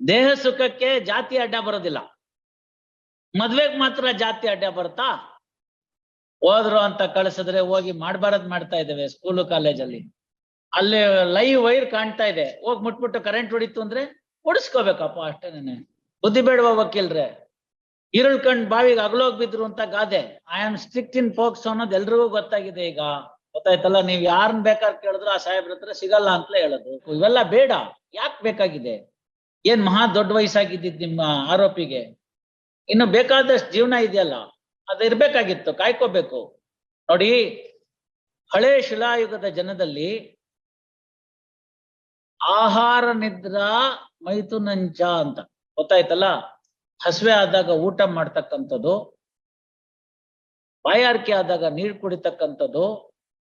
ದೇಹ ಸುಖಕ್ಕೆ ಜಾತಿ ಅಡ್ಡ ಬರೋದಿಲ್ಲ. ಮದ್ವೆಗ್ ಮಾತ್ರ ಜಾತಿ ಅಡ್ಡ ಬರುತ್ತಾ? ಹೋದ್ರು ಅಂತ ಕಳ್ಸಿದ್ರೆ ಹೋಗಿ ಮಾಡ್ಬಾರದ್ ಮಾಡ್ತಾ ಇದ್ದೇವೆ ಸ್ಕೂಲು ಕಾಲೇಜಲ್ಲಿ ಅಲ್ಲಿ. ಲೈವ್ ವೈರ್ ಕಾಣ್ತಾ ಇದೆ. ಹೋಗಿ ಮುಟ್ಬಿಟ್ಟು ಕರೆಂಟ್ ಹೊಡಿತು ಅಂದ್ರೆ ಓಡಿಸ್ಕೋಬೇಕಪ್ಪ ಅಷ್ಟೇನೆ. ಬುದ್ಧಿ ಬೇಡವ ವಕೀಲ್ರೆ? ಈರುಳ್ ಕಂಡ್ ಬಾವಿಗೆ ಅಗಲೋಗ್ ಬಿದ್ರು ಅಂತ ಗಾದೆ. I am strict in folks ಅನ್ನೋದು ಎಲ್ರಿಗೂ ಗೊತ್ತಾಗಿದೆ ಈಗ. ಗೊತ್ತಾಯ್ತಲ್ಲ, ನೀವ್ ಯಾರನ್ನ ಬೇಕಾದ್ರೆ ಕೇಳಿದ್ರು ಆ ಸಾಹೇಬ್ರ ಹತ್ರ ಸಿಗಲ್ಲ ಅಂತಲೇ ಹೇಳೋದು. ಇವೆಲ್ಲ ಬೇಡ. ಯಾಕೆ ಬೇಕಾಗಿದೆ? ಏನ್ ಮಹಾ ದೊಡ್ಡ ವಯಸ್ಸಾಗಿದ್ದಿದ್ ನಿಮ್ಮ ಆರೋಪಿಗೆ? ಇನ್ನು ಬೇಕಾದಷ್ಟು ಜೀವನ ಇದೆಯಲ್ಲ ಅದು ಇರ್ಬೇಕಾಗಿತ್ತು ಕಾಯ್ಕೋಬೇಕು. ನೋಡಿ, ಹಳೆ ಶಿಲಾಯುಗದ ಜನದಲ್ಲಿ ಆಹಾರ ನಿದ್ರಾ ಮೈಥುನಂಚ ಅಂತ, ಗೊತ್ತಾಯ್ತಲ್ಲ? ಹಸುವೆ ಆದಾಗ ಊಟ ಮಾಡ್ತಕ್ಕಂಥದ್ದು, ಬಾಯಾರಿಕೆ ಆದಾಗ ನೀರು ಕುಡಿತಕ್ಕಂಥದ್ದು,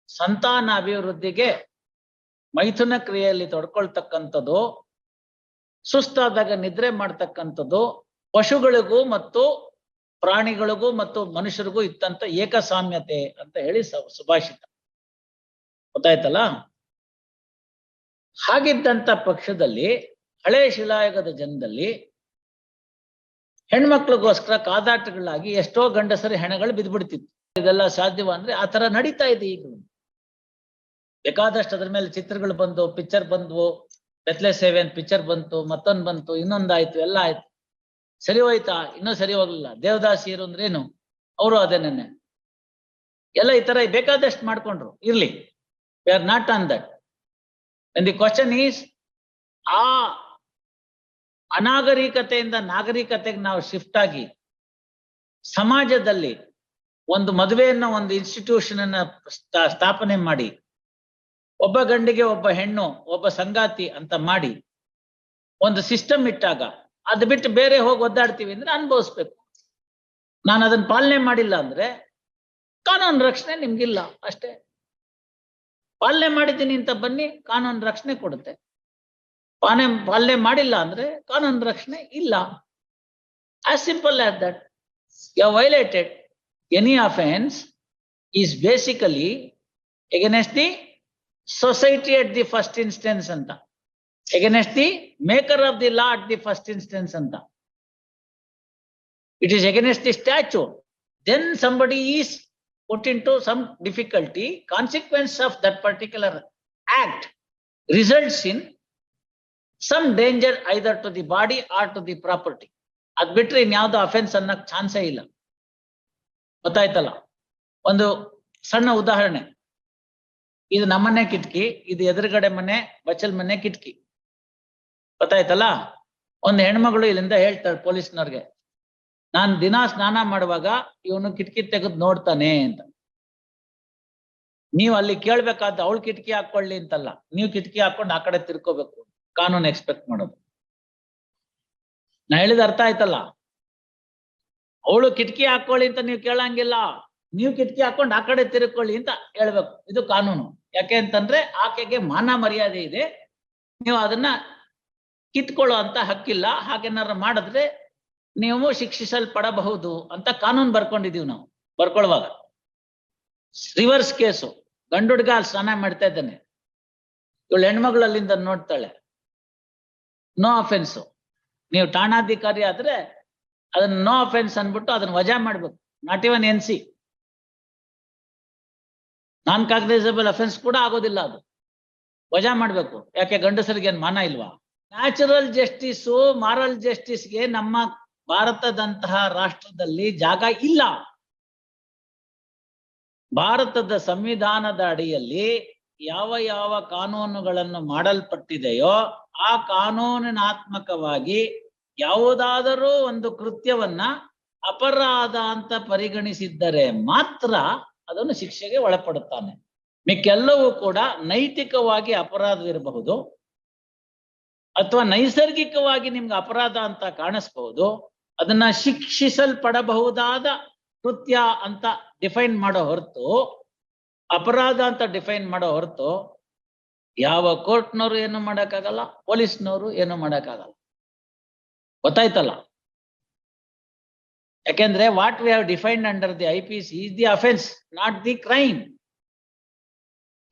ಸಂತಾನ ಅಭಿವೃದ್ಧಿಗೆ ಮೈಥುನ ಕ್ರಿಯೆಯಲ್ಲಿ ತೊಡ್ಕೊಳ್ತಕ್ಕಂಥದ್ದು ಸುಸ್ತಾದಾಗ ನಿದ್ರೆ ಮಾಡ್ತಕ್ಕಂಥದ್ದು ಪಶುಗಳಿಗೂ ಮತ್ತು ಪ್ರಾಣಿಗಳಿಗೂ ಮತ್ತು ಮನುಷ್ಯರಿಗೂ ಇತ್ತಂತ ಏಕಸಾಮ್ಯತೆ ಅಂತ ಹೇಳಿ ಸುಭಾಷಿತ. ಗೊತ್ತಾಯ್ತಲ್ಲ? ಹಾಗಿದ್ದಂತ ಪಕ್ಷದಲ್ಲಿ ಹಳೆ ಶಿಲಾಯುಗದ ಜನದಲ್ಲಿ ಹೆಣ್ಮಕ್ಳಿಗೋಸ್ಕರ ಕಾದಾಟಗಳಾಗಿ ಎಷ್ಟೋ ಗಂಡಸರು ಹೆಣಗಳು ಬಿದ್ಬಿಡ್ತಿತ್ತು. ಇದೆಲ್ಲ ಸಾಧ್ಯವ ಅಂದ್ರೆ ಆ ತರ ನಡೀತಾ ಇದೆ ಈಗ ಬೇಕಾದಷ್ಟು ಅದ್ರ ಮೇಲೆ ಚಿತ್ರಗಳು ಬಂದು ಪಿಕ್ಚರ್ ಬಂದ್ವು. ಬೆತ್ಲೆ ಸೇವೆ ಅಂತ ಪಿಕ್ಚರ್ ಬಂತು, ಮತ್ತೊಂದು ಬಂತು ಇನ್ನೊಂದಾಯ್ತು ಎಲ್ಲ ಆಯ್ತು. ಸರಿ ಹೋಯ್ತಾ? ಇನ್ನೂ ಸರಿ ಹೋಗ್ಲಿಲ್ಲ. ದೇವದಾಸಿಯರು ಅಂದ್ರೇನು ಅವರು ಅದೇನೇನೆ ಎಲ್ಲ ಈ ತರ ಬೇಕಾದಷ್ಟು ಮಾಡ್ಕೊಂಡ್ರು. ಇರ್ಲಿ. We are not on that the question is ಆ ಅನಾಗರಿಕತೆಯಿಂದ ನಾಗರಿಕತೆಗೆ ನಾವು ಶಿಫ್ಟ್ ಆಗಿ ಸಮಾಜದಲ್ಲಿ ಒಂದು ಮದುವೆಯನ್ನ, ಒಂದು ಇನ್ಸ್ಟಿಟ್ಯೂಷನ್ ಅನ್ನ ಸ್ಥಾ- ಸ್ಥಾಪನೆ ಮಾಡಿ ಒಬ್ಬ ಗಂಡಿಗೆ ಒಬ್ಬ ಹೆಣ್ಣು, ಒಬ್ಬ ಸಂಗಾತಿ ಅಂತ ಮಾಡಿ ಒಂದು ಸಿಸ್ಟಮ್ ಇಟ್ಟಾಗ ಅದು ಬಿಟ್ಟು ಬೇರೆ ಹೋಗಿ ಒದ್ದಾಡ್ತೀವಿ ಅಂದ್ರೆ ಅನುಭವಿಸ್ಬೇಕು. ನಾನು ಅದನ್ನ ಪಾಲನೆ ಮಾಡಿಲ್ಲ ಅಂದ್ರೆ ಕಾನೂನು ರಕ್ಷಣೆ ನಿಮ್ಗಿಲ್ಲ ಅಷ್ಟೇ. ಪಾಲನೆ ಮಾಡಿದ್ದೀನಿ ಅಂತ ಬನ್ನಿ, ಕಾನೂನು ರಕ್ಷಣೆ ಕೊಡುತ್ತೆ. ಪಾಲನೆ ಪಾಲನೆ ಮಾಡಿಲ್ಲ ಅಂದ್ರೆ ಕಾನೂನು ರಕ್ಷಣೆ ಇಲ್ಲ. As simple as that you violated any offence is basically against the Society at the first instance ಅಂತ against the maker of the law at the first instance ಅಂತ it is against the statute, then somebody is put into some difficulty, consequence of that particular act results in some danger either to the body or to the property. ಅದ್ ಬಿಟ್ರೆ ಇನ್ಯಾವ್ದು offence ಅನ್ನಕ್ ಚಾನ್ಸೇ ಇಲ್ಲ ಗೊತ್ತಾಯ್ತಲ್ಲ ಒಂದು ಸಣ್ಣ ಉದಾಹರಣೆ ಇದು ನಮ್ಮನೆ ಕಿಟಕಿ, ಇದು ಎದುರುಗಡೆ ಮನೆ, ಬಚ್ಚಲ್ ಮನೆ ಕಿಟಕಿ. ಗೊತ್ತಾಯ್ತಲ್ಲ? ಒಂದು ಹೆಣ್ಮಗಳು ಇಲ್ಲಿಂದ ಹೇಳ್ತಾಳೆ ಪೊಲೀಸ್ನವ್ರಿಗೆ, ನಾನ್ ದಿನ ಸ್ನಾನ ಮಾಡುವಾಗ ಇವನು ಕಿಟಕಿ ತೆಗೆದು ನೋಡ್ತಾನೆ ಅಂತ. ನೀವು ಅಲ್ಲಿ ಕೇಳ್ಬೇಕಾದ ಅವಳು ಕಿಟಕಿ ಹಾಕೊಳ್ಳಿ ಅಂತಲ್ಲ, ನೀವು ಕಿಟಕಿ ಹಾಕೊಂಡು ಆ ಕಡೆ ತಿರ್ಕೋಬೇಕು, ಕಾನೂನು ಎಕ್ಸ್ಪೆಕ್ಟ್ ಮಾಡೋದು. ನಾ ಹೇಳಿದ ಅರ್ಥ ಆಯ್ತಲ್ಲ? ಅವಳು ಕಿಟಕಿ ಹಾಕೊಳ್ಳಿ ಅಂತ ನೀವು ಕೇಳಂಗಿಲ್ಲ, ನೀವು ಕಿಟಕಿ ಹಾಕೊಂಡು ಆ ಕಡೆ ತಿರ್ಕೊಳ್ಳಿ ಅಂತ ಹೇಳ್ಬೇಕು, ಇದು ಕಾನೂನು. ಯಾಕೆ ಅಂತಂದ್ರೆ ಆಕೆಗೆ ಮಾನ ಮರ್ಯಾದೆ ಇದೆ. ನೀವು ಅದನ್ನ ಕಿತ್ಕೊಳ್ಳೋ ಅಂತ ಹಕ್ಕಿಲ್ಲ. ಹಾಗೇನಾರ ಮಾಡಿದ್ರೆ ನೀವು ಶಿಕ್ಷಿಸಲ್ಪಡಬಹುದು ಅಂತ ಕಾನೂನು ಬರ್ಕೊಂಡಿದೀವಿ ನಾವು, ಬರ್ಕೊಳ್ಳುವಾಗ. Reverse case. ಗಂಡು ಹುಡ್ಗ ಅಲ್ಲಿ ಸ್ನಾನ ಮಾಡ್ತಾ ಇದ್ದಾನೆ. ಇವಳು ಹೆಣ್ಮಗಳಲ್ಲಿಂದ ನೋಡ್ತಾಳೆ. ನೋ ಅಫೆನ್ಸ್ ನೀವು ಠಾಣಾಧಿಕಾರಿ ಆದ್ರೆ ಅದನ್ನ ನೋ ಅಫೆನ್ಸ್ ಅನ್ಬಿಟ್ಟು ಅದನ್ನ ವಜಾ ಮಾಡ್ಬೇಕು. Not even N C non cognizable offence ಕೂಡ ಆಗೋದಿಲ್ಲ ಅದು. ವಜಾ ಮಾಡ್ಬೇಕು. ಯಾಕೆ ಗಂಡಸರಿಗೆ ಏನ್ ಮಾನ ಇಲ್ವಾ? ನ್ಯಾಚುರಲ್ ಜಸ್ಟಿಸು ಮಾರಲ್ ಜಸ್ಟಿಸ್ಗೆ ನಮ್ಮ ಭಾರತದಂತಹ ರಾಷ್ಟ್ರದಲ್ಲಿ ಜಾಗ ಇಲ್ಲ. ಭಾರತದ ಸಂವಿಧಾನದ ಅಡಿಯಲ್ಲಿ ಯಾವ ಯಾವ ಕಾನೂನುಗಳನ್ನು ಮಾಡಲ್ಪಟ್ಟಿದೆಯೋ ಆ ಕಾನೂನಿನಾತ್ಮಕವಾಗಿ ಯಾವುದಾದರೂ ಒಂದು ಕೃತ್ಯವನ್ನ ಅಪರಾಧ ಅಂತ ಪರಿಗಣಿಸಿದ್ದರೆ ಮಾತ್ರ ಅದನ್ನು ಶಿಕ್ಷೆಗೆ ಒಳಪಡುತ್ತಾನೆ. ಮಿಕ್ಕೆಲ್ಲವೂ ಕೂಡ ನೈತಿಕವಾಗಿ ಅಪರಾಧವಿರಬಹುದು. ಅಥವಾ ನೈಸರ್ಗಿಕವಾಗಿ ನಿಮ್ಗೆ ಅಪರಾಧ ಅಂತ ಕಾಣಿಸ್ಬಹುದು. ಅದನ್ನ ಶಿಕ್ಷಿಸಲ್ಪಡಬಹುದಾದ ಕೃತ್ಯ ಅಂತ ಡಿಫೈನ್ ಮಾಡೋ ಹೊರತು, ಅಪರಾಧ ಅಂತ ಡಿಫೈನ್ ಮಾಡೋ ಹೊರತು ಯಾವ ಕೋರ್ಟ್ನವರು ಏನು ಮಾಡಕ್ಕಾಗಲ್ಲ, ಪೊಲೀಸ್ನವರು ಏನು ಮಾಡೋಕ್ಕಾಗಲ್ಲ. ಗೊತ್ತಾಯ್ತಲ್ಲ? ಯಾಕೆಂದ್ರೆ what we have defined under the I P C is the offence not the crime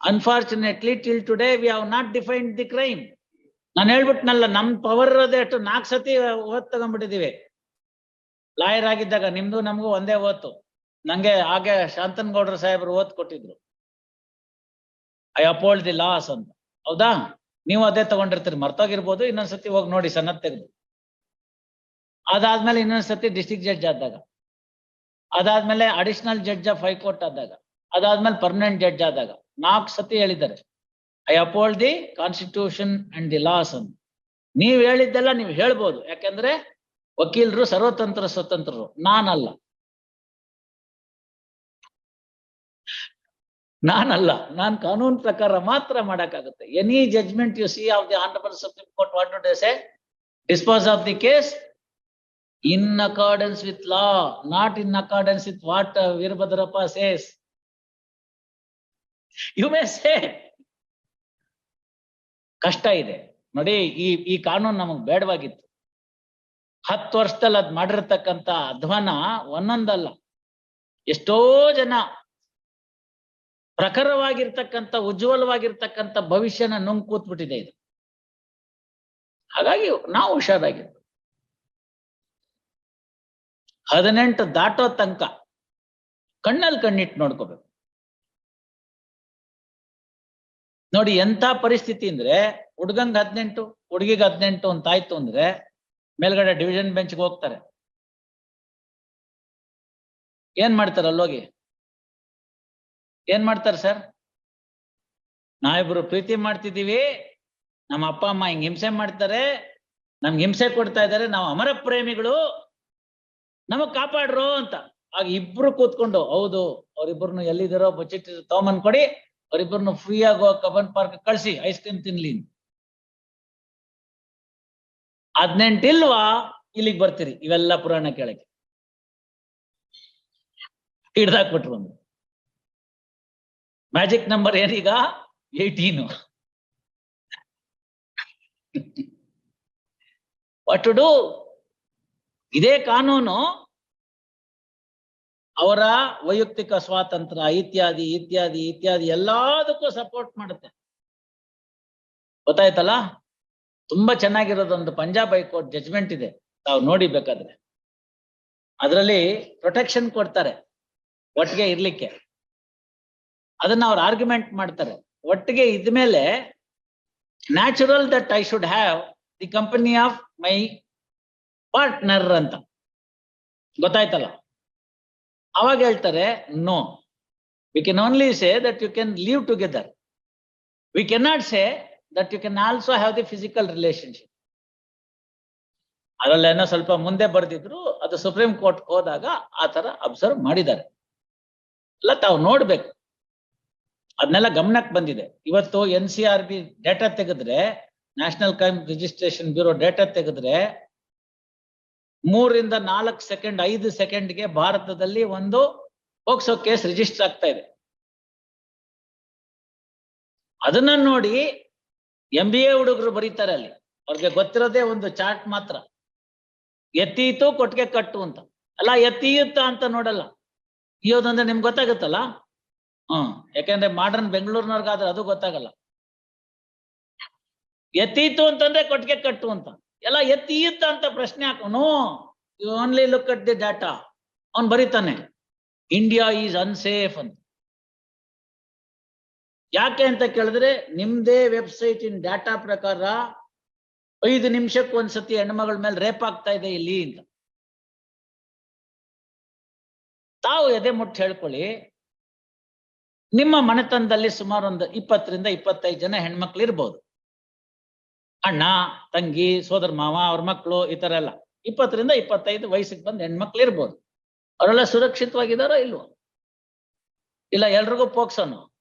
unfortunately till today we have not defined the crime ನಾನು ಹೇಳ್ಬಿಟ್ನಲ್ಲ, ನಮ್ ಪವರ್ ಇರೋದೇ ಅಷ್ಟು ನಾಲ್ಕು ಸತಿ ಓದ್ ತಗೊಂಡ್ಬಿಟ್ಟಿದೀವಿ. ಲಾಯರ್ ಆಗಿದ್ದಾಗ ನಿಮ್ದು, ನಮಗೂ ಒಂದೇ ಓತು. ನಂಗೆ ಹಾಗೆ ಶಾಂತನ್ ಸಾಹೇಬರು ಓದ್ ಕೊಟ್ಟಿದ್ರು. ಐ ಅಪೋಲ್ಡ್ ದಿ ಲಾಸ್ ಅಂತ. ಹೌದಾ? ನೀವು ಅದೇ ತಗೊಂಡಿರ್ತೀರಿ. ಮರ್ತೋಗಿರ್ಬೋದು, ಇನ್ನೊಂದ್ಸತಿ ಹೋಗಿ ನೋಡಿ ಸನ್ನತ್ ತೆಗೆದು. ಅದಾದ್ಮೇಲೆ ಇನ್ನೊಂದ್ಸತಿ ಡಿಸ್ಟ್ರಿಕ್ಟ್ ಜಡ್ಜ್ ಆದಾಗ. ಅದಾದ್ಮೇಲೆ ಅಡಿಷನಲ್ ಜಡ್ಜ್ ಆಫ್ ಹೈಕೋರ್ಟ್ ಆದಾಗ. ಅದಾದ್ಮೇಲೆ ಪರ್ಮನೆಂಟ್ ಜಡ್ಜ್ ಆದಾಗ. ನಾಲ್ಕು ಸತಿ ಹೇಳಿದ್ದಾರೆ. I uphold the constitution and the laws ಅಂತ ನೀವ್ ಹೇಳಿದ್ದೆಲ್ಲ ನೀವು ಹೇಳ್ಬೋದು. ಯಾಕಂದ್ರೆ ವಕೀಲರು ಸರ್ವತಂತ್ರ ಸ್ವತಂತ್ರರು. ನಾನಲ್ಲ. ನಾನಲ್ಲ. ನಾನ್ ಕಾನೂನು ಪ್ರಕಾರ ಮಾತ್ರ ಮಾಡಕ್ಕಾಗುತ್ತೆ. Any judgment you see of the honourable supreme court what say dispose of the case in accordance with law not in accordance with what Veerabhadrappa says you may say ಕಷ್ಟ ಇದೆ. ನೋಡಿ, ಈ ಈ ಕಾನೂನು ನಮಗ್ ಬೇಡವಾಗಿತ್ತು. ಹತ್ತು ವರ್ಷದಲ್ಲಿ ಅದ್ ಮಾಡಿರ್ತಕ್ಕಂಥ ಅಧ್ವಾನ ಒಂದೊಂದಲ್ಲ. ಎಷ್ಟೋ ಜನ ಪ್ರಖರವಾಗಿರ್ತಕ್ಕಂಥ, ಉಜ್ವಲವಾಗಿರ್ತಕ್ಕಂಥ ಭವಿಷ್ಯನ ನುಂಗ್ ಕೂತ್ಬಿಟ್ಟಿದೆ ಇದು. ಹಾಗಾಗಿ ನಾವು ಹುಷಾರಾಗಿರ್ಬೇಕು. ಹದಿನೆಂಟು ದಾಟೋ ತನಕ ಕಣ್ಣಲ್ಲಿ ಕಣ್ಣಿಟ್ಟು ನೋಡ್ಕೋಬೇಕು. ನೋಡಿ ಎಂತ ಪರಿಸ್ಥಿತಿ ಅಂದ್ರೆ ಹುಡ್ಗಂಗ್ ಹದಿನೆಂಟು, ಹುಡುಗಿಗೆ ಹದಿನೆಂಟು ಅಂತ ಆಯ್ತು ಅಂದ್ರೆ ಮೇಲ್ಗಡೆ ಡಿವಿಷನ್ ಬೆಂಚ್ಗೆ ಹೋಗ್ತಾರೆ. ಏನ್ ಮಾಡ್ತಾರೆ ಅಲ್ಲೋಗಿ? ಏನ್ ಮಾಡ್ತಾರೆ ಸರ್? ನಾವಿಬ್ರು ಪ್ರೀತಿ ಮಾಡ್ತಿದ್ದೀವಿ, ನಮ್ಮ ಅಪ್ಪ, ಅಮ್ಮ ಹಿಂಗ್ ಹಿಂಸೆ ಮಾಡ್ತಾರೆ, ನಮ್ಗೆ ಹಿಂಸೆ ಕೊಡ್ತಾ ಇದ್ದಾರೆ, ನಾವು ಅಮರ ಪ್ರೇಮಿಗಳು ನಮಗ್ ಕಾಪಾಡ್ರು ಅಂತ. ಆಗ ಇಬ್ರು ಕೂತ್ಕೊಂಡು, ಹೌದು ಅವ್ರಿಬ್ರು ಎಲ್ಲಿದ್ದಾರೋ ಬಜೆಟ್ ತಗೊಂಬಂದ್ ಕೊಡಿ ಅವ್ರಿಬ್ರು ಫ್ರೀ ಆಗೋ ಕಬನ್ ಪಾರ್ಕ್ ಕಳ್ಸಿ ಐಸ್ ಕ್ರೀಮ್ ತಿನ್ಲಿ ಹದ್ನೆಂಟಿಲ್ವಾ ಇಲ್ಲಿಗೆ ಬರ್ತೀರಿ, ಇವೆಲ್ಲ ಪುರಾಣ ಕೇಳಕ್ಕೆ ಹಿಡ್ದಾಕ್ಬಿಟ್ರು ಒಂದು. ಮ್ಯಾಜಿಕ್ ನಂಬರ್ ಏನೀಗ? ಏಯ್ಟೀನು ವಾಟ್ ಟು ಡೂ ಇದೇ ಕಾನೂನು ಅವರ ವೈಯಕ್ತಿಕ ಸ್ವಾತಂತ್ರ್ಯ, ಇತ್ಯಾದಿ ಇತ್ಯಾದಿ ಇತ್ಯಾದಿ ಎಲ್ಲದಕ್ಕೂ ಸಪೋರ್ಟ್ ಮಾಡುತ್ತೆ. ಗೊತ್ತಾಯ್ತಲ್ಲ? ತುಂಬಾ ಚೆನ್ನಾಗಿರೋದೊಂದು ಪಂಜಾಬ್ ಹೈಕೋರ್ಟ್ ಜಜ್ಮೆಂಟ್ ಇದೆ. ತಾವು ನೋಡಿ ಬೇಕಾದ್ರೆ. ಅದರಲ್ಲಿ ಪ್ರೊಟೆಕ್ಷನ್ ಕೊಡ್ತಾರೆ ಒಟ್ಟಿಗೆ ಇರ್ಲಿಕ್ಕೆ. ಅದನ್ನ ಅವ್ರು ಆರ್ಗ್ಯುಮೆಂಟ್ ಮಾಡ್ತಾರೆ. ಒಟ್ಟಿಗೆ ಇದ್ಮೇಲೆ natural that I should have the company of my partner ಅಂತ. ಗೊತ್ತಾಯ್ತಲ್ಲ? ಅವಾಗ ಹೇಳ್ತಾರೆ no we can only say that you can live together we can not say that you can also have the physical relationship ಅದರಲ್ಲೇನೋ ಸ್ವಲ್ಪ ಮುಂದೆ ಬರೆದಿದ್ರು, ಅದು supreme court ಹೋದಾಗ ಆ ತರ ಅಬ್ಸರ್ವ್ ಮಾಡಿದ್ದಾರೆ. ಅಲ್ಲ, ತಾವು ನೋಡ್ಬೇಕು. ಅದನ್ನೆಲ್ಲ ಗಮನಕ್ಕೆ ಬಂದಿದೆ. ಇವತ್ತು N C R B data ತೆಗೆದ್ರೆ national crime registration bureau data ತೆಗೆದ್ರೆ ಮೂರಿಂದ ನಾಲ್ಕು ಸೆಕೆಂಡ್, ಐದು ಸೆಕೆಂಡ್ಗೆ ಭಾರತದಲ್ಲಿ ಒಂದು ಪೋಕ್ಸೋ ಕೇಸ್ ರಿಜಿಸ್ಟರ್ ಆಗ್ತಾ ಇದೆ. ಅದನ್ನ ನೋಡಿ ಎಂ ಬಿ ಎ ಹುಡುಗರು ಬರೀತಾರೆ ಅಲ್ಲಿ. ಅವ್ರಿಗೆ ಗೊತ್ತಿರೋದೇ ಒಂದು ಚಾರ್ಟ್ ಮಾತ್ರ. ಎತ್ತೀತು ಕೊಟ್ಟಿಗೆ ಕಟ್ಟು ಅಂತ. ಅಲ್ಲ, ಎತ್ತೀಯುತ್ತ ಅಂತ ನೋಡಲ್ಲ. ಇಯೋದಂದ್ರೆ ನಿಮ್ಗೆ ಗೊತ್ತಾಗುತ್ತಲ್ಲ? ಹ್ಮ್, ಯಾಕೆಂದ್ರೆ ಮಾಡರ್ನ್ ಬೆಂಗಳೂರಿನವ್ರಿಗಾದ್ರೆ ಅದು ಗೊತ್ತಾಗಲ್ಲ. ಎತ್ತೀತು ಅಂತಂದ್ರೆ ಕೊಟ್ಟಿಗೆ ಕಟ್ಟು ಅಂತ. ಎಲ್ಲ ಎತ್ತೀತ ಅಂತ ಪ್ರಶ್ನೆ ಹಾಕೋನು. You only look at the data ಅವ್ನ್ ಬರೀತಾನೆ ಇಂಡಿಯಾ ಈಸ್ ಅನ್ಸೇಫ್ ಅಂತ. ಯಾಕೆ ಅಂತ ಕೇಳಿದ್ರೆ, ನಿಮ್ದೇ ವೆಬ್ಸೈಟ್ ಇನ್ ಡಾಟಾ ಪ್ರಕಾರ ಐದು ನಿಮಿಷಕ್ಕೆ ಒಂದ್ಸತಿ ಹೆಣ್ಮಗಳ ಮೇಲೆ ರೇಪ್ ಆಗ್ತಾ ಇದೆ ಇಲ್ಲಿ ಅಂತ. ತಾವು ಎದೆ ಮುಟ್ಟು ಹೇಳ್ಕೊಳ್ಳಿ, ನಿಮ್ಮ ಮನೆತನದಲ್ಲಿ ಸುಮಾರು ಒಂದು ಇಪ್ಪತ್ತರಿಂದ ಇಪ್ಪತ್ತೈದು ಜನ ಹೆಣ್ಮಕ್ಳು ಇರ್ಬೋದು. ಅಣ್ಣ, ತಂಗಿ, ಸೋದರ ಮಾವ, ಅವ್ರ ಮಕ್ಕಳು ಈ ತರ ಎಲ್ಲ. ಇಪ್ಪತ್ತರಿಂದ ಇಪ್ಪತ್ತೈದು ವಯಸ್ಸಿಗೆ ಬಂದು ಹೆಣ್ಮಕ್ಳು ಇರ್ಬೋದು. ಅವರೆಲ್ಲ ಸುರಕ್ಷಿತವಾಗಿದಾರೋ ಇಲ್ವೋ? ಇಲ್ಲ, ಎಲ್ರಿಗೂ ಪೋಕ್ಸೋನು?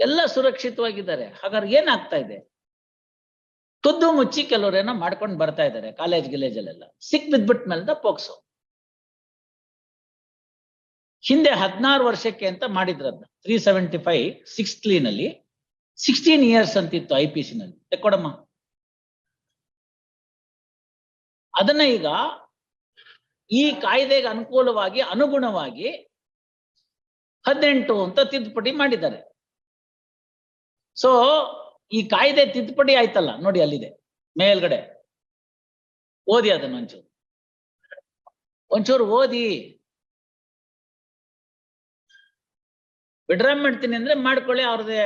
ಎಲ್ಲ ಸುರಕ್ಷಿತವಾಗಿದ್ದಾರೆ. ಹಾಗಾದ್ರೆ ಏನಾಗ್ತಾ ಇದೆ? ತುದ್ದು ಮುಚ್ಚಿ ಕೆಲವರೇನೋ ಮಾಡ್ಕೊಂಡು ಬರ್ತಾ ಇದ್ದಾರೆ ಕಾಲೇಜ್ ಗಿಲೇಜಲ್ಲೆಲ್ಲ ಸಿಕ್ ಬಿದ್ಬಿಟ್ ಮೇಲೆ ಪೋಕ್ಸೋ. ಹಿಂದೆ ಹದಿನಾರು ವರ್ಷಕ್ಕೆ ಅಂತ ಮಾಡಿದ್ರದ್ನ. ತ್ರೀ ಸೆವೆಂಟಿ ಫೈವ್ ಸಿಕ್ಸ್ನಲ್ಲಿ. ಸಿಕ್ಸ್ಟೀನ್ ಇಯರ್ಸ್ ಅಂತಿತ್ತು ಐ ಪಿ ಸಿ ನಲ್ಲಿ. ತೆಕ್ಕೊಡಮ್ಮ ಅದನ್ನ ಈಗ ಈ ಕಾಯ್ದೆಗೆ ಅನುಕೂಲವಾಗಿ, ಅನುಗುಣವಾಗಿ ಹದಿನೆಂಟು ಅಂತ ತಿದ್ದುಪಡಿ ಮಾಡಿದ್ದಾರೆ. ಸೊ ಈ ಕಾಯ್ದೆ ತಿದ್ದುಪಡಿ ಆಯ್ತಲ್ಲ, ನೋಡಿ ಅಲ್ಲಿದೆ, ಮೇಲ್ಗಡೆ. ಓದಿ ಅದನ್ನ ಒಂಚೂರು. ಒಂಚೂರು ಓದಿ. ವಿಡ್ರಾ ಮಾಡ್ತೀನಿ ಅಂದ್ರೆ ಮಾಡ್ಕೊಳ್ಳಿ, ಅವ್ರದ್ದೇ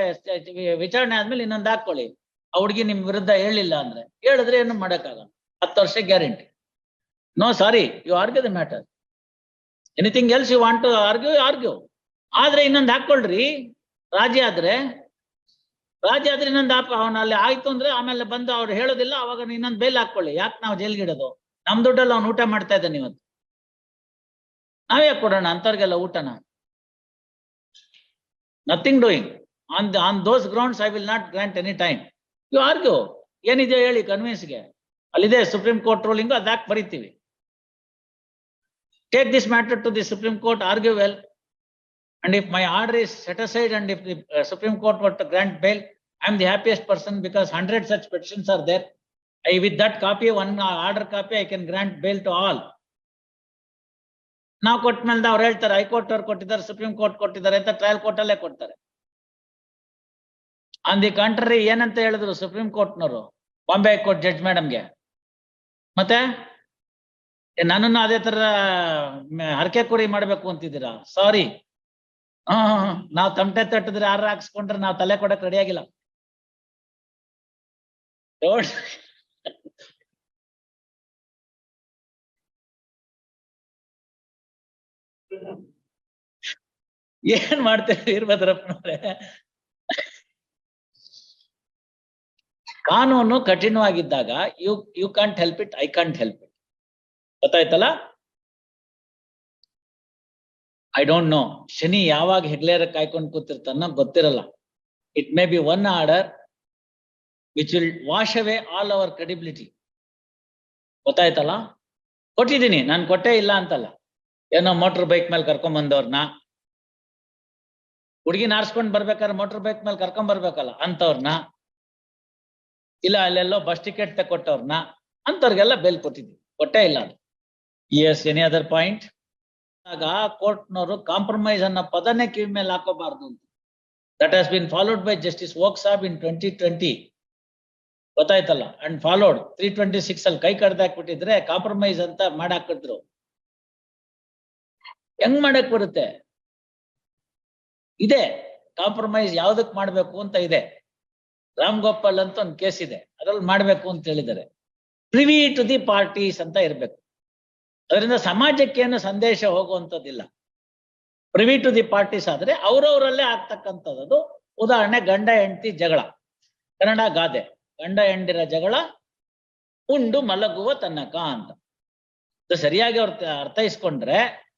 ವಿಚಾರಣೆ ಆದ್ಮೇಲೆ ಇನ್ನೊಂದು ಹಾಕೊಳ್ಳಿ. ಆ ಹುಡುಗಿ ನಿಮ್ ವಿರುದ್ಧ ಹೇಳಿಲ್ಲ ಅಂದ್ರೆ ಹೇಳಿದ್ರೆ ಏನು ಮಾಡಕ್ಕಾಗಲ್ಲ. ಹತ್ತು ವರ್ಷ guarantee. No sorry you argue the matter anything else you want to argue argue ಆದ್ರೆ ಇನ್ನೊಂದು ಹಾಕೊಳ್ರಿ. ರಾಜಿ ಆದ್ರೆ ರಾಜಿ ಆದ್ರೆ ಇನ್ನೊಂದು ಅವನ ಅಲ್ಲಿ ಆಯ್ತು ಅಂದ್ರೆ ಆಮೇಲೆ ಬಂದು ಅವ್ರು ಹೇಳೋದಿಲ್ಲ, ಅವಾಗ ಇನ್ನೊಂದು ಬೇಲ್ ಹಾಕೊಳ್ಳಿ. ಯಾಕೆ ನಾವು ಜೈಲ್ಗೆ ಇಡೋದು? ನಮ್ ದುಡ್ಡಲ್ಲಿ ಅವ್ನು ಊಟ ಮಾಡ್ತಾ ಇದ್ದಾನೆ ಇವತ್ತು. ನಾವೇ ಕೊಡೋಣ? ಅಂತವ್ರಿಗೆಲ್ಲ ಊಟನ? Nothing doing on on those grounds I will not grant any time you argue ಏನಿದೆ ಹೇಳಿ ಕನ್ವಿನ್ಸ್ಗೆ ಅಲ್ಲಿದೆ ಸುಪ್ರೀಂ ಕೋರ್ಟ್ ರೂಲಿಂಗ್ ಅದಾಕ್ ಬರಿತೀವಿ take this matter to the supreme court argue well and if my order is set aside and if the uh, Supreme Court were to grant bail, I am the happiest person because hundred such petitions are there. I, with that copy, one uh, order copy, I can ನಾವು ಕೊಟ್ಟ ಮೇಲೆ ಅವ್ರು ಹೇಳ್ತಾರೆ high court ಅವ್ರು ಕೊಟ್ಟಿದ್ದಾರೆ supreme court ಕೊಟ್ಟಿದ್ದಾರೆ ಅಂತ trial court ಅಲ್ಲೇ ಕೊಡ್ತಾರೆ. ಆನ್ ದಿ ಕಂಟ್ರಿ ಏನಂತ ಹೇಳಿದ್ರು ಸುಪ್ರೀಂ ಕೋರ್ಟ್ನವರು ಬಾಂಬೆ ಹೈಕೋರ್ಟ್ ಜಡ್ಜ್ ಮೇಡಮ್ಗೆ ಮತ್ತೆ? ನನ್ನ ನನ್ನನ್ನು ಅದೇ ತರ ಹರಕೆ ಕುರಿ ಮಾಡ್ಬೇಕು ಅಂತಿದ್ದೀರಾ? ಸಾರಿ ಆ ನಾವ್ ತಮಟೆ ತಟ್ಟಿದ್ರೆ ಯಾರು ಹಾಕ್ಸ್ಕೊಂಡ್ರೆ ನಾವ್ ತಲೆ ಕೊಡಕ್ ರೆಡಿ ಆಗಿಲ್ಲ. ಏನ್ ಮಾಡ್ತೇವೆ ವೀರಭದ್ರಪ್ಪನವ್ರೆ ಕಾನೂನು ಕಠಿಣವಾಗಿದ್ದಾಗ you you can't help it I can't help it ಗೊತ್ತಾಯ್ತಲ್ಲ? ಐ ಡೋಂಟ್ ನೋ ಶನಿ ಯಾವಾಗ ಹೆಗ್ಲೇರ ಕಾಯ್ಕೊಂಡು ಕೂತಿರ್ತಾನ ಗೊತ್ತಿರಲ್ಲ. It may be one order which will wash away all our credibility ಗೊತ್ತಾಯ್ತಲ್ಲ? ಕೊಟ್ಟಿದ್ದೀನಿ. ನಾನು ಕೊಟ್ಟೇ ಇಲ್ಲ ಅಂತಲ್ಲ. ಏನೋ ಮೋಟರ್ ಬೈಕ್ ಮೇಲೆ ಕರ್ಕೊಂಡ್ ಬಂದವ್ರನ್ನ ಹುಡುಗಿನ ಆರ್ಸ್ಕೊಂಡ್ ಬರ್ಬೇಕಾದ್ರೆ ಮೋಟರ್ ಬೈಕ್ ಮೇಲೆ ಕರ್ಕೊಂಡ್ ಬರ್ಬೇಕಲ್ಲ ಅಂತವ್ರನ್ನ ಇಲ್ಲ, ಅಲ್ಲೆಲ್ಲೋ ಬಸ್ ಟಿಕೆಟ್ ತಗೊಟ್ಟವ್ರನ್ನ ಅಂತವ್ರಿಗೆಲ್ಲ ಬೇಲ್ ಕೊಟ್ಟಿದ್ವಿ. ಕೊಟ್ಟೇ ಇಲ್ಲ ಅದು. ಎಸ್ ಎನಿ ಅದರ್ ಪಾಯಿಂಟ್ ಆಗ ಕೋರ್ಟ್ನವರು ಕಾಂಪ್ರಮೈಸ್ ಅನ್ನೋ ಪದನೇ ಕಿವಿ ಮೇಲೆ ಹಾಕೋಬಾರ್ದು ಅಂತ. That has been followed by justice Oka saab in twenty twenty ಗೊತ್ತಾಯ್ತಲ್ಲ? And followed three twenty six ಅಲ್ಲಿ ಕೈ ಕಡ್ದಾಕ್ಬಿಟ್ಟಿದ್ರೆ ಕಾಂಪ್ರಮೈಸ್ ಅಂತ ಮಾಡಾಕಿದ್ರು ಹೆಂಗ್ ಮಾಡಕ್ ಬರುತ್ತೆ? ಇದೆ. ಕಾಂಪ್ರಮೈಸ್ ಯಾವ್ದಕ್ ಮಾಡ್ಬೇಕು ಅಂತ ಇದೆ. ರಾಮ್ ಗೋಪಾಲ್ ಅಂತ ಒಂದು ಕೇಸ್ ಇದೆ. ಅದ್ರಲ್ಲಿ ಮಾಡ್ಬೇಕು ಅಂತ ಹೇಳಿದ್ದಾರೆ. ಪ್ರಿವಿ ಟು ದಿ ಪಾರ್ಟೀಸ್ ಅಂತ ಇರ್ಬೇಕು. ಅದರಿಂದ ಸಮಾಜಕ್ಕೆ ಏನು ಸಂದೇಶ ಹೋಗುವಂಥದ್ದಿಲ್ಲ. ಪ್ರಿವಿ ಟು ದಿ ಪಾರ್ಟೀಸ್ ಆದ್ರೆ ಅವ್ರವ್ರಲ್ಲೇ ಆಗ್ತಕ್ಕಂಥದ್ದು. ಉದಾಹರಣೆ ಗಂಡ, ಹೆಂಡತಿ, ಜಗಳ. ಕನ್ನಡ ಗಾದೆ. ಗಂಡ, ಹೆಂಡಿರ ಜಗಳ. ಉಂಡು ಮಲಗುವ ತನಕ ಅಂತ. ಸರಿಯಾಗಿ ಅವ್ರ ಅರ್ಥೈಸ್ಕೊಂಡ್ರೆ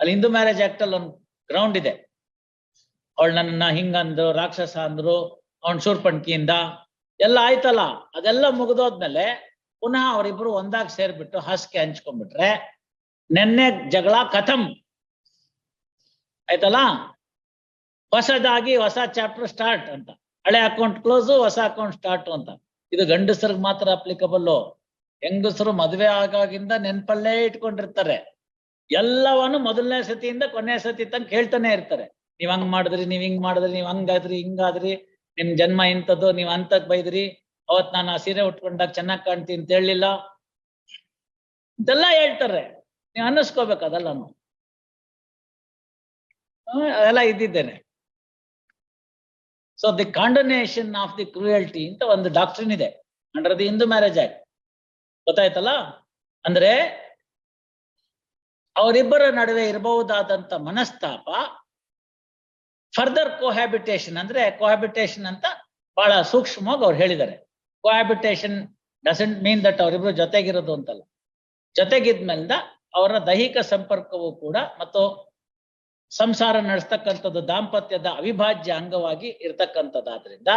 ಅಲ್ಲಿ ಹಿಂದೂ ಮ್ಯಾರೇಜ್ ಆಕ್ಟ್ ಅಲ್ಲಿ ಒಂದು ಗ್ರೌಂಡ್ ಇದೆ. ಅವಳು ನನ್ನ ಹಿಂಗಂದ್ರು ರಾಕ್ಷಸ ಅಂದ್ರು, ಅವನ್ ಶೂರ್ಪಣ್ಕಿಯಿಂದ ಎಲ್ಲ ಆಯ್ತಲ್ಲ. ಅದೆಲ್ಲ ಮುಗಿದೋದ್ಮೇಲೆ ಪುನಃ ಅವರಿಬ್ರು ಒಂದಾಗ್ ಸೇರ್ಬಿಟ್ಟು ಹಾಸಿಗೆ ಹಂಚ್ಕೊಂಡ್ಬಿಟ್ರೆ ನೆನ್ನೆ ಜಗಳ ಕಥಂ. ಆಯ್ತಲ್ಲ? ಹೊಸದಾಗಿ ಹೊಸ ಚಾಪ್ಟರ್ ಸ್ಟಾರ್ಟ್ ಅಂತ. ಹಳೆ ಅಕೌಂಟ್ ಕ್ಲೋಸು ಹೊಸ ಅಕೌಂಟ್ ಸ್ಟಾರ್ಟ್ ಅಂತ. ಇದು ಗಂಡಸರಿಗೆ ಮಾತ್ರ ಅಪ್ಲಿಕಬಲ್ ಹೆಂಗಸರು ಮದುವೆ ಆಗಾಗಿಂದ ನೆನ್ಪಲ್ಲೇ ಇಟ್ಕೊಂಡಿರ್ತಾರೆ. ಎಲ್ಲವನ್ನು ಮೊದಲನೇ ಸತಿಯಿಂದ ಕೊನೆ ಸತಿ ತನಕ ಹೇಳ್ತಾನೆ ಇರ್ತಾರೆ. ನೀವ್ ಹಂಗ್ ಮಾಡಿದ್ರಿ, ನೀವ್ ಹಿಂಗ್ ಮಾಡಿದ್ರಿ, ನೀವ್ ಹಂಗಾದ್ರಿ, ಹಿಂಗಾದ್ರಿ, ನಿಮ್ ಜನ್ಮ ಇಂಥದ್ದು, ನೀವ್ ಅಂತಕ್ ಬೈದ್ರಿ, ಅವತ್ ನಾನು ಆ ಸೀರೆ ಉಟ್ಕೊಂಡಾಗ ಚೆನ್ನಾಗ್ ಕಾಣ್ತೀನಿ ಅಂತ ಹೇಳಿಲ್ಲ ಇದೆಲ್ಲ ಹೇಳ್ತಾರೆ. ನೀವ್ ಅನ್ನಿಸ್ಕೋಬೇಕು ಅದೆಲ್ಲಾನು. ಅದೆಲ್ಲ ಇದ್ದಿದ್ದೇನೆ. So the condonation of the cruelty ಅಂತ ಒಂದು ಡಾಕ್ಟ್ರಿನ್ ಇದೆ. Under the Hindu marriage act ಗೊತ್ತಾಯ್ತಲ್ಲ? ಅಂದ್ರೆ ಅವರಿಬ್ಬರ ನಡುವೆ ಇರಬಹುದಾದಂತ ಮನಸ್ತಾಪ ಫರ್ದರ್ ಕೋಹ್ಯಾಬಿಟೇಷನ್ ಅಂದ್ರೆ ಕೋಹ್ಯಾಬಿಟೇಷನ್ ಅಂತ ಬಹಳ ಸೂಕ್ಷ್ಮವಾಗಿ ಅವ್ರು ಹೇಳಿದ್ದಾರೆ. ಕೋಹ್ಯಾಬಿಟೇಷನ್ ಡಸಂಟ್ ಮೀನ್ ದಟ್ ಅವರಿಬ್ರು ಜೊತೆಗಿರೋದು ಅಂತಲ್ಲ. ಜೊತೆಗಿದ್ಮೇಲಿಂದ ಅವರ ದೈಹಿಕ ಸಂಪರ್ಕವು ಕೂಡ ಮತ್ತು ಸಂಸಾರ ನಡೆಸ್ತಕ್ಕಂಥದ್ದು ದಾಂಪತ್ಯದ ಅವಿಭಾಜ್ಯ ಅಂಗವಾಗಿ ಇರ್ತಕ್ಕಂಥದ್ದಾದ್ರಿಂದ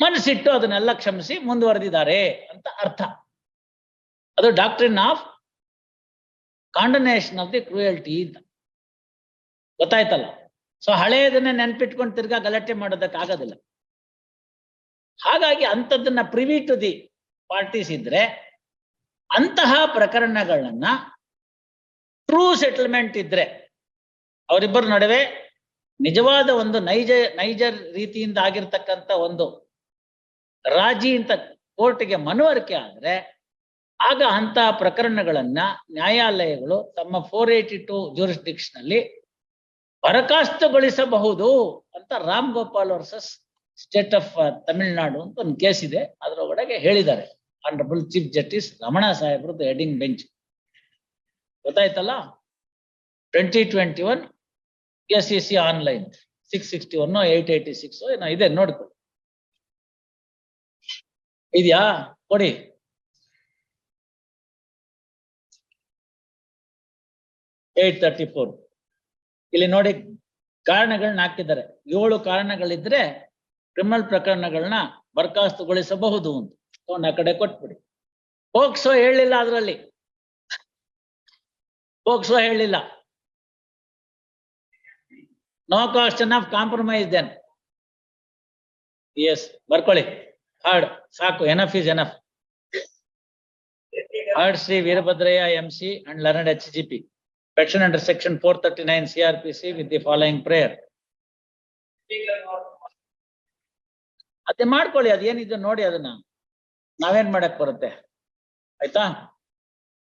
ಮನಸ್ಸಿಟ್ಟು ಅದನ್ನೆಲ್ಲ ಕ್ಷಮಿಸಿ ಮುಂದುವರೆದಿದ್ದಾರೆ ಅಂತ ಅರ್ಥ. ಅದು doctrine of condonation of the cruelty ಅಂತ ಗೊತ್ತಾಯ್ತಲ್ಲ? ಸೊ ಹಳೆಯದನ್ನೇ ನೆನ್ಪಿಟ್ಕೊಂಡು ತಿರ್ಗಾ ಗಲಾಟೆ ಮಾಡೋದಕ್ಕೆ ಆಗೋದಿಲ್ಲ. ಹಾಗಾಗಿ ಅಂಥದ್ದನ್ನ ಪ್ರಿವಿ ಟು ದಿ ಪಾರ್ಟೀಸ್ ಇದ್ರೆ ಅಂತಹ ಪ್ರಕರಣಗಳನ್ನ ಟ್ರೂ ಸೆಟಲ್ಮೆಂಟ್ ಇದ್ರೆ ಅವರಿಬ್ಬರ ನಡುವೆ ನಿಜವಾದ ಒಂದು ನೈಜ ನೈಜ ರೀತಿಯಿಂದ ಆಗಿರ್ತಕ್ಕಂಥ ಒಂದು ರಾಜಿ ಅಂತ ಕೋರ್ಟ್ಗೆ ಮನವರಿಕೆ ಆದ್ರೆ ಆಗ ಅಂತಹ ಪ್ರಕರಣಗಳನ್ನ ನ್ಯಾಯಾಲಯಗಳು ತಮ್ಮ ಫೋರ್ ಏಯ್ಟಿ ಟು ಜೂರಿಸ್ಡಿಕ್ಷನ್ ಅಲ್ಲಿ ಬರಖಾಸ್ತುಗೊಳಿಸಬಹುದು ಅಂತ Ram Gopal versus state of Tamil Nadu ಅಂತ ಒಂದು ಕೇಸ್ ಇದೆ. ಅದರ ಒಳಗೆ ಹೇಳಿದ್ದಾರೆ. ಆನರಬಲ್ ಚೀಫ್ ಜಸ್ಟಿಸ್ ರಮಣ ಸಾಹೇಬ್ರದ್ದು ಹೆಡಿಂಗ್ ಬೆಂಚ್ ಗೊತ್ತಾಯ್ತಲ್ಲ? Twenty twenty one S C C online six sixty one eight eighty six ಏನೋ ಇದೆ, ನೋಡ್ಕೊಳ್ಳಿ. ಇದೆಯಾ? ಕೊಡಿ. ಏಟ್ ತರ್ಟಿ ಫೋರ್ ಇಲ್ಲಿ ನೋಡಿ ಕಾರಣಗಳನ್ನ ಹಾಕಿದ್ದಾರೆ. ಏಳು ಕಾರಣಗಳಿದ್ರೆ ಕ್ರಿಮಿನಲ್ ಪ್ರಕರಣಗಳನ್ನ ಬರ್ಖಾಸ್ತುಗೊಳಿಸಬಹುದು ಅಂತ. ಆ ಕಡೆ ಕೊಟ್ಬಿಡಿ. ಪೋಕ್ಸೋ ಹೇಳಿಲ್ಲ ಅದರಲ್ಲಿ. ಪೋಕ್ಸೋ ಹೇಳಿಲ್ಲ no cost of compromise then yes ಬರ್ಕೊಳ್ಳಿ. ಹಾರ್ಡ್ ಸಾಕು. Enough is enough heard Shri Veerabhadrayya M C and learned H G P Petition under section four thirty nine C R P C with the following prayer ಅದೇ ಮಾಡ್ಕೊಳ್ಳಿ ಅದೇನಿದೆ ನೋಡಿ ಅದನ್ನ ನಾವೇನ್ ಮಾಡಕ್ ಬರುತ್ತೆ ಆಯ್ತಾ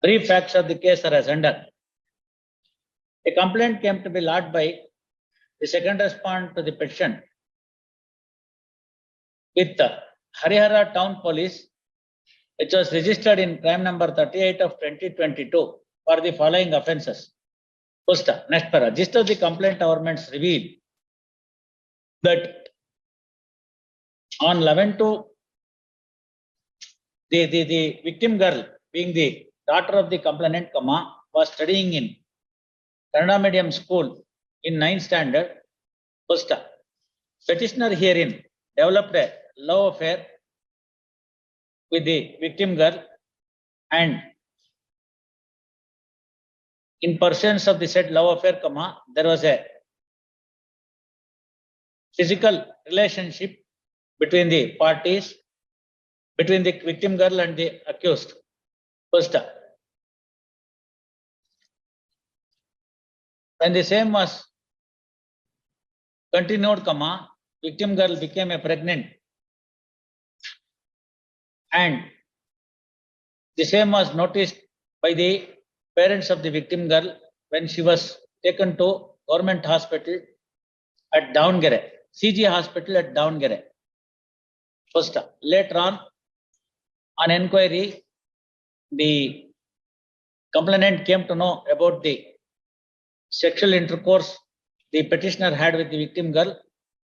brief facts of the case are as under. A complaint came to be lodged by the second respond to the petition with the Harihara Town Police, which was registered in crime number thirty-eight of twenty twenty-two for the following offences. First, next para, gist of the complaint governments reveal that on eleven to the, the, the victim girl being the daughter of the complainant, comma, was studying in Kannada medium school in ninth standard. First, petitioner herein developed a love affair with the victim girl and in pursuance of the said love affair, comma, there was a physical relationship between the parties, between the victim girl and the accused. First. When the same was continued, comma, victim girl became a pregnant. And the same was noticed by the parents of the victim girl when she was taken to government hospital at Davangere, CG hospital at Davangere. First, later on, on enquiry, the complainant came to know about the sexual intercourse the petitioner had with the victim girl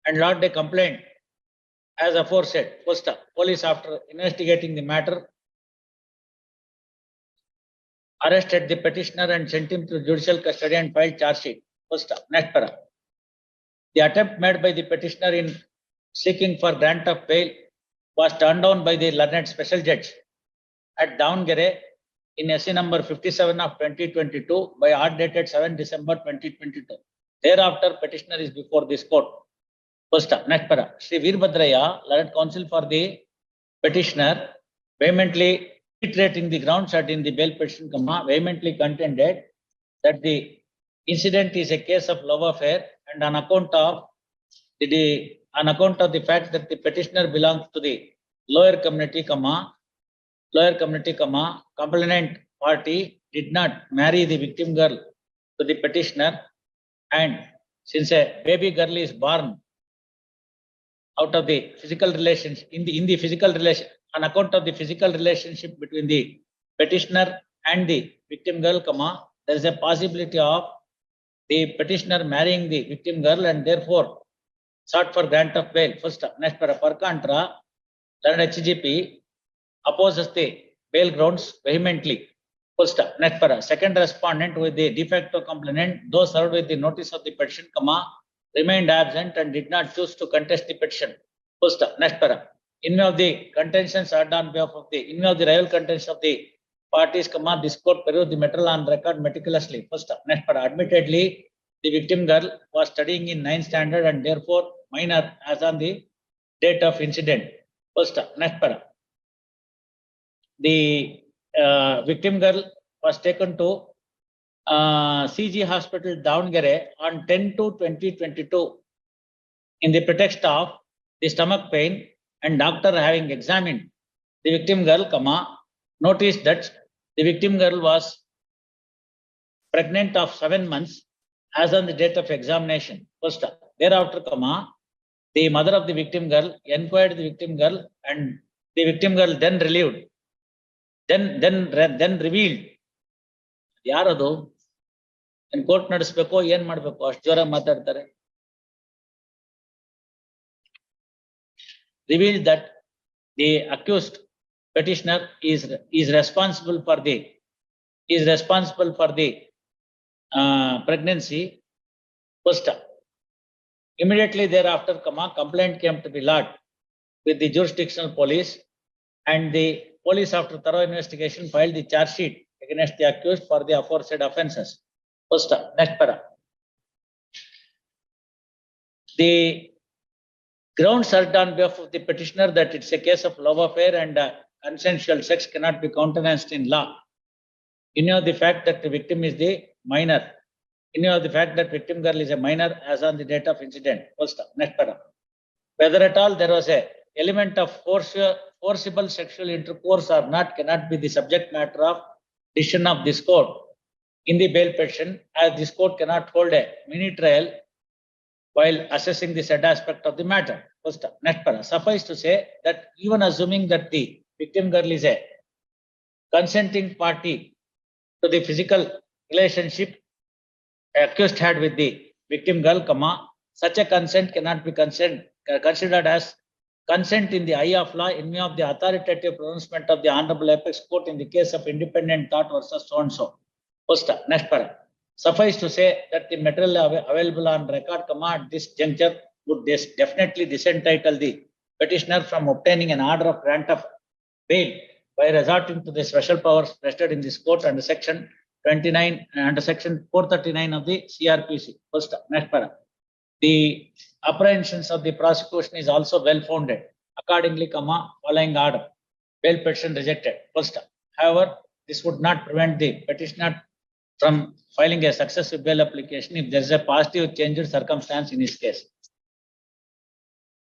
and lodged a complaint as aforesaid. First, police after investigating the matter arrested the petitioner and sent him to judicial custody and filed charge sheet. First, next para. The attempt made by the petitioner in seeking for grant of bail was turned down by the learned special judge at Davangere in SC number fifty-seven of twenty twenty-two by order dated seven December twenty twenty-two. Thereafter petitioner is before this court. First, next para. Shri Veerbhadraya, learned counsel for the petitioner vehemently reiterating the grounds set in the bail petition, vehemently contended that the incident is a case of love affair and on account of the- on account of the fact that the petitioner belongs to the lower community, comma, lower community, comma, complainant party did not marry the victim girl to the petitioner and since a baby girl is born out of the physical relations, in the, in the physical relation, on account of the physical relationship between the petitioner and the victim girl, comma, there is a possibility of the petitioner marrying the victim girl and therefore sought for grant of bail. First, next para, per contra, learned HGP opposes the bail grounds vehemently. First, next para, second respondent with the de facto complainant, though served with the notice of the petition, comma, remained absent and did not choose to contest the petition. First, next para. In view of the contentions urged on behalf of the, in view of the rival contentions of the parties, comma, this court perused the material on record meticulously. First, next para. Admittedly, the victim girl was studying in ninth standard and therefore minor as on the date of incident. First, next para. The uh, victim girl was taken to uh, CG Hospital, Davangere on ten to twenty twenty-two. In the pretext of the stomach pain and doctor having examined the victim girl, comma, noticed that the victim girl was pregnant of seven months as on the date of examination. First, thereafter, comma, the mother of the victim girl inquired the victim girl and the victim girl then relieved. Then, then, then revealed. ಯಾರದು? Court ನಡೆಸ್ಬೇಕು ಏನ್ ಮಾಡ್ಬೇಕು ಅಷ್ಟ್ ಜೋರ ಮಾತಾಡ್ತಾರೆ. Revealed that the accused petitioner is, is responsible for the, is responsible for the uh, pregnancy. First, immediately thereafter, comma, complaint came to the Lord with the jurisdictional police and the police after thorough investigation filed the charge sheet against the accused for the aforesaid offences. First, next para. The grounds urged on behalf of the petitioner that it's a case of love affair and uh, consensual sex cannot be countenanced in law. View of the fact that the victim is the minor. In view of the fact that victim girl is a minor as on the date of incident. First, next para. Whether at all there was a element of force, forcible sexual intercourse or not cannot be the subject matter of decision of this court. In the bail petition, as this court cannot hold a mini trial while assessing the said aspect of the matter. First, next para. Suffice to say that even assuming that the victim girl is a consenting party to the physical relationship accused had with the victim girl, comma, such a consent cannot be consent, considered as consent in the eye of law in view of the authoritative pronouncement of the honorable apex court in the case of independent thought versus so and so. First, next para. Suffice to say that the material available on record, comma, at this juncture would definitely disentitle the petitioner from obtaining an order of grant of bail by resorting to the special powers vested in this court under section twenty-nine and under section four thirty-nine of the CRPC. First, next para. The apprehensions of the prosecution is also well founded. Accordingly, comma, following order, bail petition rejected. First, however, this would not prevent the petitioner from filing a successive bail application if there is a positive change in circumstance in his case.